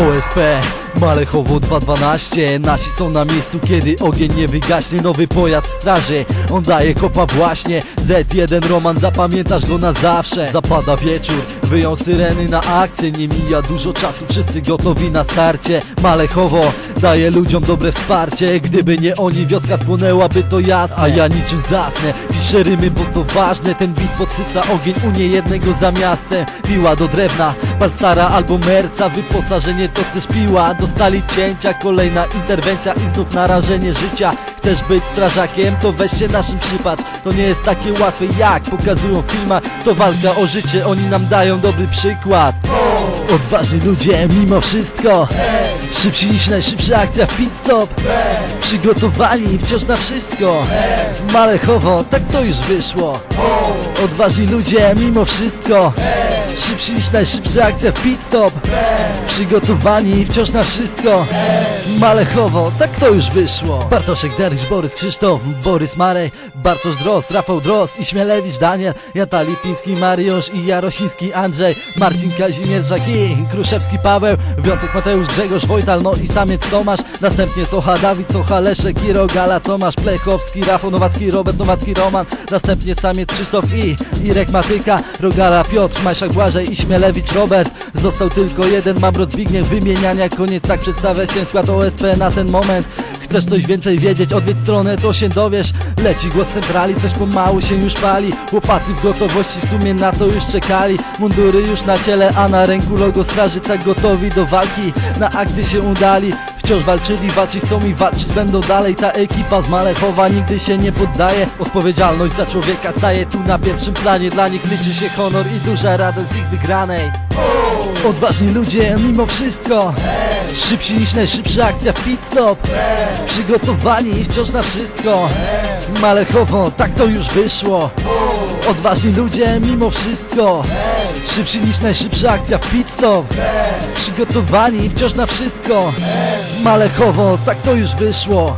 OSP Malechowo 212 Nasi są na miejscu, kiedy ogień nie wygaśnie. Nowy pojazd straży, on daje kopa właśnie. Z1 Roman, zapamiętasz go na zawsze. Zapada wieczór, wyją syreny na akcję. Nie mija dużo czasu, wszyscy gotowi na starcie. Malechowo daje ludziom dobre wsparcie. Gdyby nie oni, wioska spłonęłaby to jasne. A ja niczym zasnę, piszę rymy, bo to ważne. Ten bit podsyca ogień u niejednego za miastem. Piła do drewna, palstara albo merca. Wyposażenie to też piła Dostali cięcia, kolejna interwencja I znów narażenie życia. Chcesz być strażakiem, to weź się naszym przypatrz To nie jest takie łatwe jak pokazują w filmach To walka o życie, oni nam dają dobry przykład. Odważni ludzie mimo wszystko. Szybsi niż najszybsza akcja w pit stop. Przygotowani wciąż na wszystko. Malechowo, tak to już wyszło. Odważni ludzie mimo wszystko Szybsi niż najszybsza akcja pit stop. Przygotowani wciąż na wszystko. Malechowo, tak to już wyszło. Bartoszek Deryś, Borys Krzysztof, Borys Marek Bartosz Drozd, Rafał Drozd i Śmielewicz Daniel Jata Lipiński, Mariusz i Jarosiński Andrzej Marcin Kazimierzak i Kruszewski Paweł Wiącek Mateusz, Grzegorz Wojtal, no i samiec Tomasz. Następnie Socha Dawid, Socha Leszek i Rogala Tomasz Plechowski, Rafał Nowacki, Robert Nowacki, Roman. Następnie samiec Krzysztof i Irek Matyka Rogala Piotr, Majszak Błażej i Śmielewicz Robert. Został tylko jeden, Mamrot Zbigniew Wymieniania. Koniec, tak przedstawia się skład OSP na ten moment. Chcesz coś więcej wiedzieć, odwiedź stronę, to się dowiesz. Leci głos centrali, coś pomału się już pali. Chłopacy w gotowości w sumie na to już czekali. Mundury już na ciele, a na ręku logo straży. Tak gotowi do walki, na akcję się udali Wciąż walczyli, walczyć chcą i walczyć będą dalej. Ta ekipa z Malechowa nigdy się nie poddaje. Odpowiedzialność za człowieka staje tu na pierwszym planie. Dla nich liczy się honor i duża radość z ich wygranej. Odważni ludzie mimo wszystko. Szybsi niż najszybsza akcja pit stop. Przygotowani wciąż na wszystko. Malechowo, tak to już wyszło Odważni ludzie mimo wszystko. Szybsi niż najszybsza akcja w pit stop. Przygotowani wciąż na wszystko. Malechowo, tak to już wyszło